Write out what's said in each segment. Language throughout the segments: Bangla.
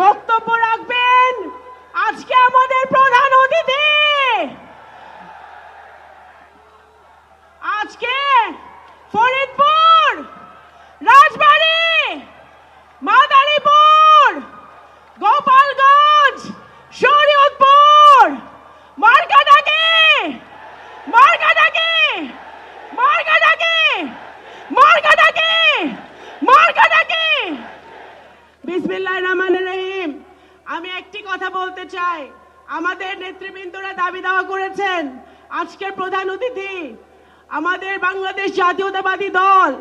বক্তব্য রাখবেন আজকে আমাদের প্রধান অতিথি। আজকে ফরিদপুর রাজবাড়ী মাদারীপুর গোপালগঞ্জ শরীয়তপুর মার্কাটাকে মার্কাটাকে মার্কাটাকে মার্কাটাকে মার্কাটাকে বিসমিল্লাহির রহমানির রহিম আমি একটি কথা বলতে চাই। আমাদের নেতৃবৃন্দরা দাবি দাওয়া করেছেন, আজকের প্রধান অতিথি, আমাদের বাংলাদেশ জাতীয়তাবাদী দল,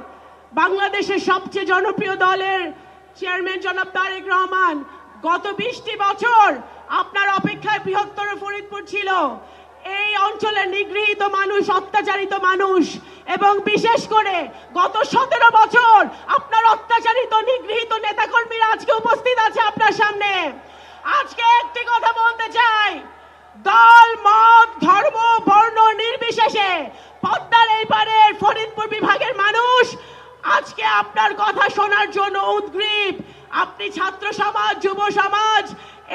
বাংলাদেশের সবচেয়ে জনপ্রিয় দলের চেয়ারম্যান জনাব তারেক রহমান, গত বিশটি বছর আপনার অপেক্ষায় বৃহত্তর ফরিদপুর ছিল। এই অঞ্চলে নিগৃহীত মানুষ, অত্যাচারিত মানুষ এবং বিশেষ করে গত সতেরো বছর আপনার অত্যাচারিত, নিগৃহীত নেতাকর্মীরা আজকে উপস্থিত আছে আপনার সামনে। আজকে একটি কথা বলতে চাই। দল, মত, ধর্ম, বর্ণ নির্বিশেষে পদ্মার এই পারের ফরিদপুর বিভাগের মানুষ, আজকে আপনার কথা শোনার জন্য উদ্গ্রীব। আপনি ছাত্র সমাজ, যুব সমাজ,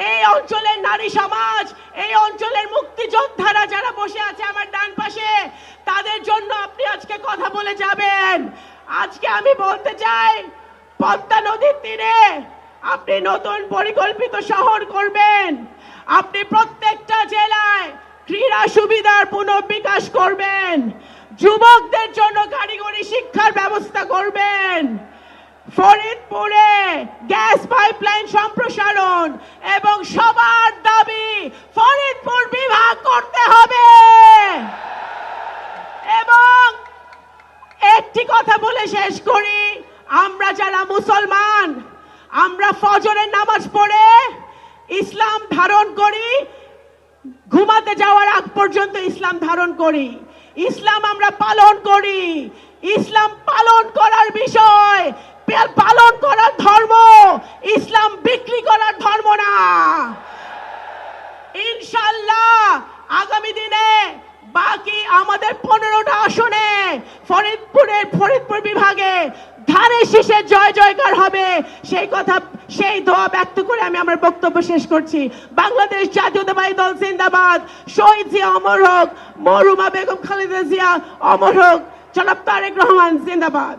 এই অঞ্চলের নারী সমাজ, এই অঞ্চলের মুক্তিযোদ্ধারা যারা বসে আছে আমার ডান পাশে, তাদের জন্য আপনি আজকে কথা বলে যাবেন। আজকে আমি বলতে চাই, পদ্মা নদীর তীরে আপনি নতুন পরিকল্পিত শহর করবেন। আপনি প্রত্যেকটা জেলায় ক্রীড়া সুবিধার পুনর্বিকাশ করবেন। যুবকদের জন্য কারিগরি শিক্ষার ব্যবস্থা করবেন। ফরিদপুরে গ্যাস পাইপলাইন সম্প্রসারণ এবং সবার দাবি ফরিদপুর বিভাগ করতে হবে। এবং একটি কথা বলে শেষ করি, আমরা যারা মুসলমান আমরা ফজরের নামাজ পড়ে ইসলাম ধারণ করি, ঘুমাতে যাওয়ার আগ পর্যন্ত ইসলাম ধারণ করি। ইসলাম আমরা পালন করি। ইসলাম পালন করার বিষয় পালন করার ধর্ম ইসলাম বিক্রি করার ধর্ম না ইনশাল্লাহ আগামী দিনে বাকি আমাদের পনেরোটা আসনে ফরিদপুরের ফরিদপুর বিভাগে ধারে শীষে জয় জয়কার হবে। সেই কথা, সেই দোয়া ব্যক্ত করে আমি আমার বক্তব্য শেষ করছি। বাংলাদেশ জাতীয়তাবাদী দল জিন্দাবাদ। শহীদ জিয়া অমর হোক মরুমা বেগম খালেদা জিয়া অমর হোক। জনাব তারেক রহমান জিন্দাবাদ।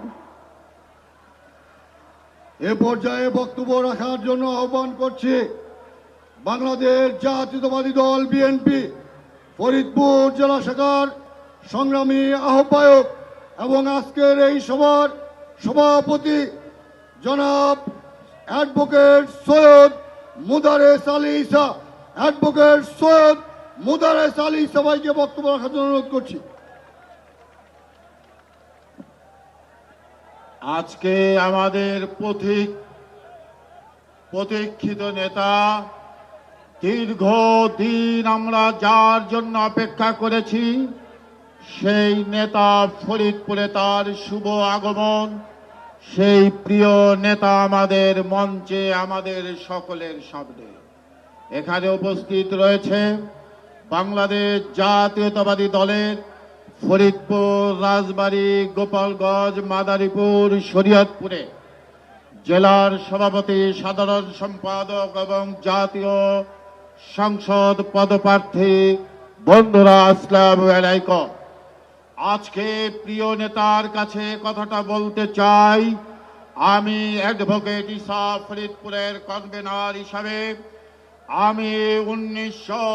এ পর্যায়ে বক্তব্য রাখার জন্য আহ্বান করছি বাংলাদেশ জাতীয়তাবাদী দল বিএনপি, ফরিদপুর জেলা শাখার সংগ্রামী আহ্বায়ক এবং আজকের এই সভার সভাপতি জনাব অ্যাডভোকেট সৈয়দ মুদারেস আলী ইসা অ্যাডভোকেট সৈয়দ মুদারেস আলী সবাইকে বক্তব্য রাখার জন্য অনুরোধ করছি। আজকে আমাদের পথিক, প্রতীক্ষিত নেতা দীর্ঘ দিন আমরা যার জন্য অপেক্ষা করেছি সেই নেতা ফরিদপুরে তার শুভ আগমন, সেই প্রিয় নেতা আমাদের মঞ্চে আমাদের সকলের সামনে। এখানে উপস্থিত রয়েছে বাংলাদেশ জাতীয়তাবাদী দলের ফরিদপুর, রাজবাড়ী, গোপালগঞ্জ, মাদারীপুর, শরীয়তপুরে। জেলার সভাপতি, সাধারণ সম্পাদক এবং জাতীয় সংসদ পদপ্রার্থী বন্ধুরা আসলাম আলাইকুম। আজকে প্রিয় নেতার কাছে কথাটা বলতে চাই। আমি অ্যাডভোকেট ইসা ফরিদপুরের কনভেনার হিসাবে আমি উনিশশো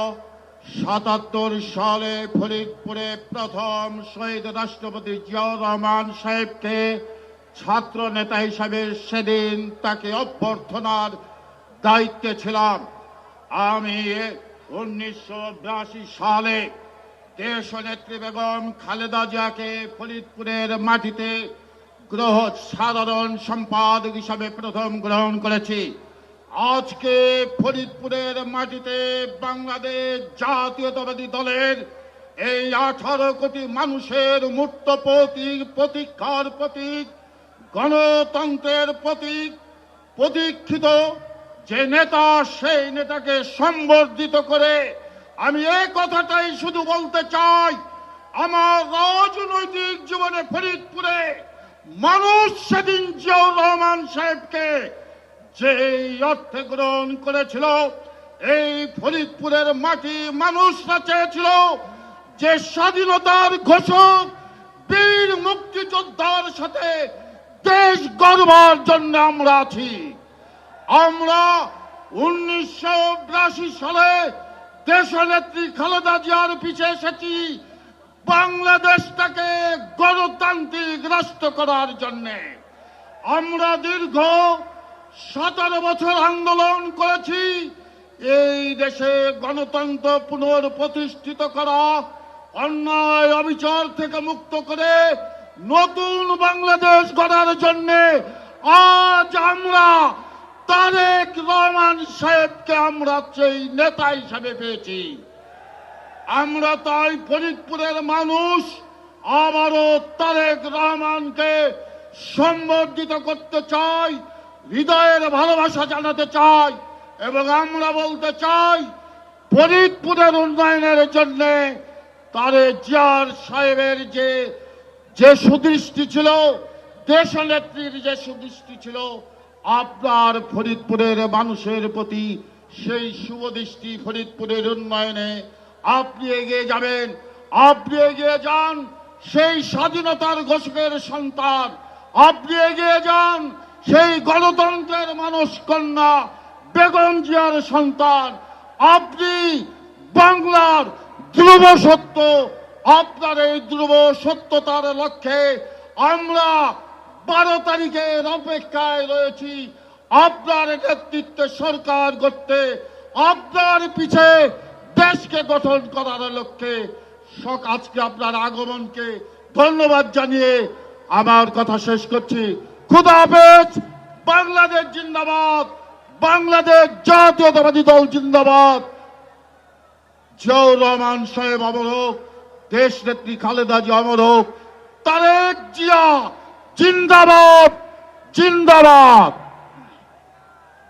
সাতাত্তর সালে ফরিদপুরে প্রথম শহীদ রাষ্ট্রপতি জিয়াউর রহমান সাহেবকে ছাত্র নেতা হিসাবে সেদিন তাকে অভ্যর্থনার দায়িত্বে ছিলাম। আমি উনিশশো বিরাশি সালে দেশ নেত্রী বেগম খালেদা জিয়াকে ফরিদপুরের মাটিতে গ্রহ সাধারণ সম্পাদক হিসাবে প্রথম গ্রহণ করেছি। আজকে ফরিদপুরের মাটিতে বাংলাদেশ জাতীয়তাবাদী দলের এই আঠারো কোটি মানুষের মূর্ত প্রতীক প্রতীক্ষার প্রতীক, গণতন্ত্রের প্রতীক, প্রতীক্ষিত যে নেতা, সেই নেতাকে সম্বর্ধিত করে আমি এই কথাটাই শুধু বলতে চাই, আমার রাজনৈতিক জীবনে ফরিদপুরে মানুষ সেদিন জিয়াউর রহমান সাহেবকে যে অর্থে গ্রহণ করেছিল, এই ফরিদপুরের মাটি মানুষরা চেয়েছিল যে স্বাধীনতার ঘোষক, বীর মুক্তিযোদ্ধার সাথে দেশ গর্বার জন্য আমরা আছি। আমরা উনিশশো বিরাশি সালে দেশনেত্রী খালেদা জিয়ার পিছে এসেছি বাংলাদেশটাকে গণতান্ত্রিক রাষ্ট্র করার জন্যে। আমরা দীর্ঘ সতেরো বছর আন্দোলন করেছি। এই দেশে গণতন্ত্র পুনঃপ্রতিষ্ঠিত করা, অন্যায় অবিচার থেকে মুক্ত করে নতুন বাংলাদেশ গড়ার জন্যে আজ আমরা তারেক রহমান সাহেবকে আমরা সেই নেতা হিসাবে পেয়েছি। আমরা তাই ফরিদপুরের মানুষ আবারও তারেক রহমানকে সম্বর্ধিত করতে চাই, হৃদয়ের ভালোবাসা জানাতে চাই, এবং আমরা বলতে চাই, ফরিদপুরের উন্নয়নের জন্য তারে জিয়ার সাহেবের যে যে সুদৃষ্টি ছিল, দেশনেত্রীর যে সুদৃষ্টি ছিল আপনার ফরিদপুরের মানুষের প্রতি সেই শুভদৃষ্টি ফরিদপুরের উন্নয়নে আপনি এগিয়ে যাবেন, আপনি এগিয়ে যান সেই স্বাধীনতার ঘোষকের সন্তান, আপনি এগিয়ে যান সেই গণতন্ত্রের মানুষ কন্যা বেগম জিয়ার সন্তান, আপনি বাংলার ধ্রুব সত্য, আপনার এই ধ্রুব সত্যতার লক্ষ্যে আমরা বারো তারিখের অপেক্ষায় রয়েছি। আপনার নেতৃত্বে সরকার করতে আপনার পিছে দেশকে গঠন করার লক্ষ্যে আজকে আপনার আগমনকে ধন্যবাদ জানিয়ে আমার কথা শেষ করছি। খুদা হাফেজ, বাংলাদেশ জিন্দাবাদ, বাংলাদেশ জাতীয়তাবাদী দল জিন্দাবাদ। জিয়াউর রহমান সাহেব অমর হোক, দেশ নেত্রী খালেদা জিয়া অমর হোক, তারেক জিয়া জিন্দাবাদ জিন্দাবাদ।